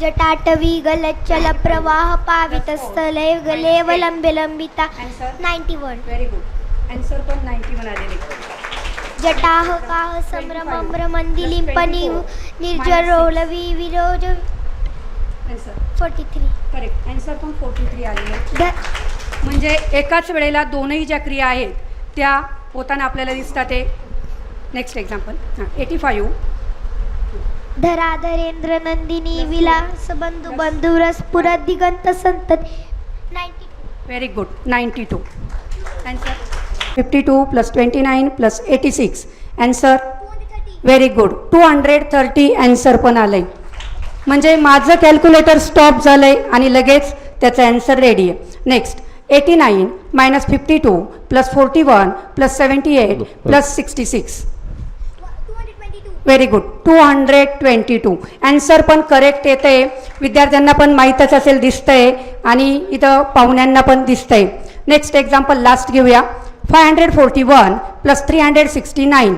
जटाटवी गलच्चल प्रवाह पावितस्थले गलेवलंबे लंबिता Answer? Ninety one very good answer पण नाईन्टी वन आलेले जटाह काह संभ्रमम्र मंदिलिंपनी निर्जरोलवी विरोज फोर्टी थ्री करेक्ट आन्सर पण फोर्टी थ्री आलेले म्हणजे एकाच वेळेला दोनही ज्या क्रिया आहेत त्या होताना आपल्याला दिसतात ते. नेक्स्ट एक्झाम्पल हां एटी फाईव्ह धराधरेंद्र नंदिनी विलास बंधू बंधुरस पुरत दिगंत संतत ninety very good ninety two answer fifty two plus twenty nine plus eighty six answer very good two hundred thirty answer पण आलं. आहे म्हणजे माझं कॅल्क्युलेटर स्टॉप झालं आहे आणि लगेच त्याचं ॲन्सर रेडी आहे. Next eighty nine minus fifty two plus forty one plus seventy eight plus sixty six very good two hundred twenty two answer पण करेक्ट येते विद्यार्थ्यांना पण माहीतच असेल दिसतंय. आणि इथं पाहुण्यांना पण दिसतंय. नेक्स्ट एक्झाम्पल लास्ट घेऊया. Five hundred forty one plus three hundred sixty nine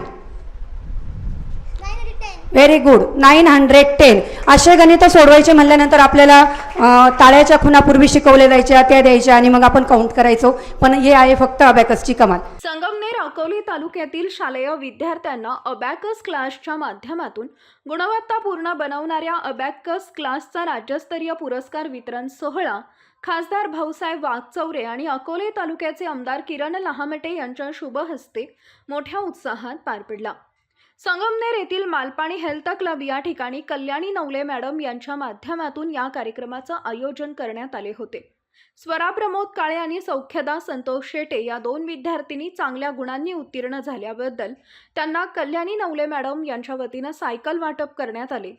very good nine hundred ten असे गणितं सोडवायचे म्हणल्यानंतर आपल्याला अं, टाळ्याच्या खुणा पूर्वी शिकवल्या जायच्या त्या द्यायच्या आणि मग आपण काउंट करायचो. पण हे आहे फक्त अबॅकसची कमाल. अकोले तालुक्यातील शालेय विद्यार्थ्यांना अबॅकस क्लासच्या माध्यमातून गुणवत्तापूर्ण बनवणाऱ्या अबॅकस क्लासचा राज्यस्तरीय पुरस्कार वितरण सोहळा खासदार भाऊसाहेब वाघचौरे आणि अकोले तालुक्याचे आमदार किरण लहामटे यांच्या शुभ हस्ते मोठ्या उत्साहात पार पडला. संगमनेर येथील मालपाणी हेल्थ क्लब या ठिकाणी कल्याणी नवले मॅडम यांच्या माध्यमातून या कार्यक्रमाचं आयोजन करण्यात आले होते. स्वरा प्रमोद काळे आणि सौख्यदा संतोष शेटे या दोन विद्यार्थिनी चांगल्या गुणांनी उत्तीर्ण झाल्याबद्दल त्यांना कल्याणी नवले मॅडम यांच्या वतीनं सायकल वाटप करण्यात आले.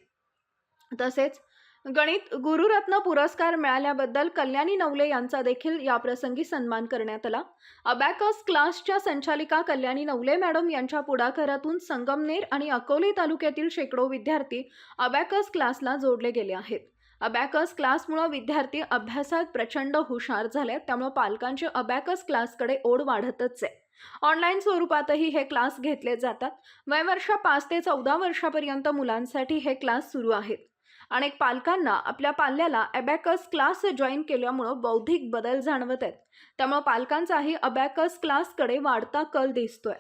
तसेच गणित गुरुरत्न पुरस्कार मिळाल्याबद्दल कल्याणी नवले यांचा देखील याप्रसंगी सन्मान करण्यात आला. अबॅकस क्लासच्या संचालिका कल्याणी नवले मॅडम यांच्या पुढाकारातून संगमनेर आणि अकोले तालुक्यातील शेकडो विद्यार्थी अबॅकस क्लासला जोडले गेले आहेत. अबॅकस क्लासमुळं विद्यार्थी अभ्यासात प्रचंड हुशार झाले त्यामुळं पालकांची अबॅकस क्लासकडे ओढ वाढतच आहे. ऑनलाईन स्वरूपातही हे क्लास घेतले जातात. वयवर्ष पाच ते चौदा वर्षापर्यंत मुलांसाठी हे क्लास सुरू आहेत. अनेक पालकांना आपल्या पाल्याला अबॅकस क्लास जॉईन केल्यामुळं बौद्धिक बदल जाणवत आहेत. त्यामुळं पालकांचाही अबॅकस क्लासकडे वाढता कल दिसतोय.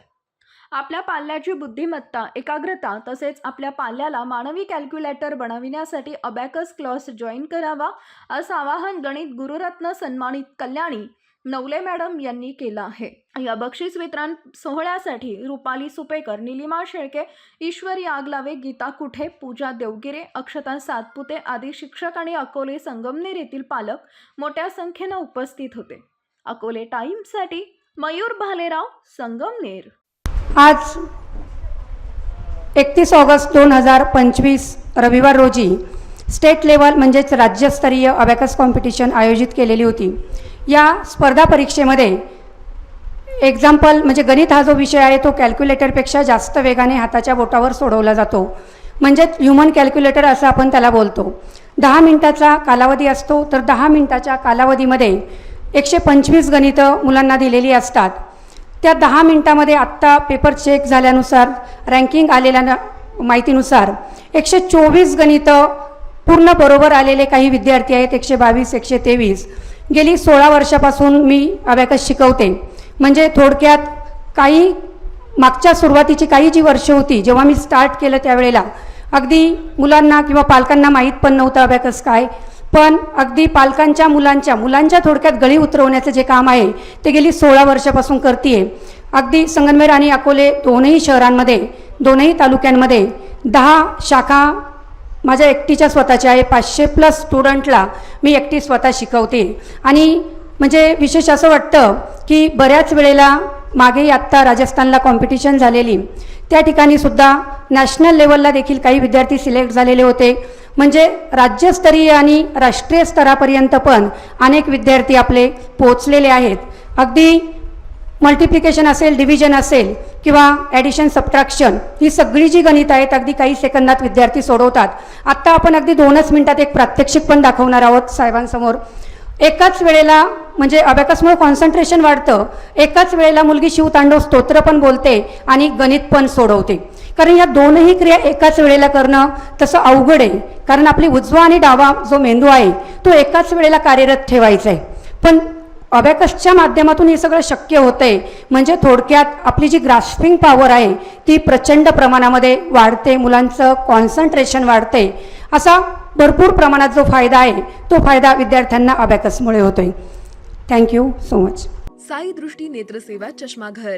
आपल्या पाल्याची बुद्धिमत्ता एकाग्रता तसेच आपल्या पाल्याला मानवी कॅल्क्युलेटर बनविण्यासाठी अबॅकस क्लास जॉईन करावा असं आवाहन गणित गुरुरत्न सन्मानित कल्याणी नवले मॅडम यांनी केलं आहे. या बक्षीस वितरण सोहळ्यासाठी रुपाली सुपेकर निलिमा शेळके ईश्वरी आगलावे गीता कुठे पूजा देवगिरे अक्षता सातपुते आदी शिक्षक आणि अकोले संगमनेर येथील पालक मोठ्या संख्येनं उपस्थित होते. अकोले टाईमसाठी मयूर भालेराव संगमनेर. आज एकतीस ऑगस्ट दोन हजार पंचवीस रविवार रोजी स्टेट लेवल म्हणजेच राज्यस्तरीय अबॅकस कॉम्पिटिशन आयोजित केलेली होती. या स्पर्धा परीक्षेमध्ये एक्झाम्पल म्हणजे गणित हा जो विषय आहे तो कॅल्क्युलेटरपेक्षा जास्त वेगाने हाताच्या बोटावर सोडवला जातो. म्हणजेच ह्युमन कॅल्क्युलेटर असं आपण त्याला बोलतो. दहा मिनटाचा कालावधी असतो तर दहा मिनटाच्या कालावधीमध्ये एकशे पंचवीस गणितं मुलांना दिलेली असतात. त्या दहा मिनिटामध्ये आत्ता पेपर चेक झाल्यानुसार रँकिंग आलेल्या न- माहितीनुसार एकशे चोवीस गणितं पूर्ण बरोबर आलेले काही विद्यार्थी आहेत एकशे बावीस एकशे तेवीस. गेली सोळा वर्षापासून मी अभ्याकस शिकवते. म्हणजे थोडक्यात काही मागच्या सुरुवातीची काही जी वर्ष होती जेव्हा मी स्टार्ट केलं त्यावेळेला अगदी मुलांना किंवा पालकांना माहीत पण नव्हतं अभ्याकस काय पण अगदी पालकांच्या मुलांच्या मुलांच्या थोडक्यात गळी उतरवण्याचं जे काम आहे ते गेली सोळा वर्षापासून करते अगदी संगनमेर आणि अकोले दोनही शहरांमध्ये दोनही तालुक्यांमध्ये दहा शाखा माझ्या एकटीच्या स्वतःच्या आहे. पाचशे प्लस स्टुडंटला मी एकटी स्वतः शिकवते. आणि म्हणजे विशेष असं वाटतं की बऱ्याच वेळेला मागेही आत्ता राजस्थानला कॉम्पिटिशन झालेली. त्या ठिकाणी सुद्धा नॅशनल लेवलला देखील काही विद्यार्थी सिलेक्ट झालेले होते. म्हणजे राज्यस्तरीय आणि राष्ट्रीय स्तरापर्यंत पण अनेक विद्यार्थी आपले पोचलेले आहेत. अगदी मल्टिप्लिकेशन असेल डिव्हिजन असेल किंवा ॲडिशन सबट्रॅक्शन ही सगळी जी गणित आहेत अगदी काही सेकंदात विद्यार्थी सोडवतात. आत्ता आपण अगदी दोनच मिनिटात एक प्रात्यक्षिक पण दाखवणार आहोत साहेबांसमोर. एकाच वेळेला म्हणजे अबॅकसमुळे कॉन्सन्ट्रेशन वाढतं. एकाच वेळेला मुलगी शिवतांडव स्तोत्र पण बोलते आणि गणित पण सोडवते. कारण या दोनही क्रिया एकाच वेळेला करणं तसं अवघड आहे. कारण आपली उजवा आणि डावा जो मेंदू आहे तो एकाच वेळेला कार्यरत ठेवायचा आहे पण अबॅकसच्या माध्यमातून हे सगळं शक्य होतं आहे म्हणजे थोडक्यात आपली जी ग्रास्पिंग पॉवर आहे ती प्रचंड प्रमाणामध्ये वाढते मुलांचं कॉन्सन्ट्रेशन वाढते असा भरपूर प्रमाणात जो फायदा आहे तो फायदा विद्यार्थ्यांना अबॅकसमुळे होतोय. थँक्यू सो मच साई दृष्टी नेत्रसेवा चष्माघर.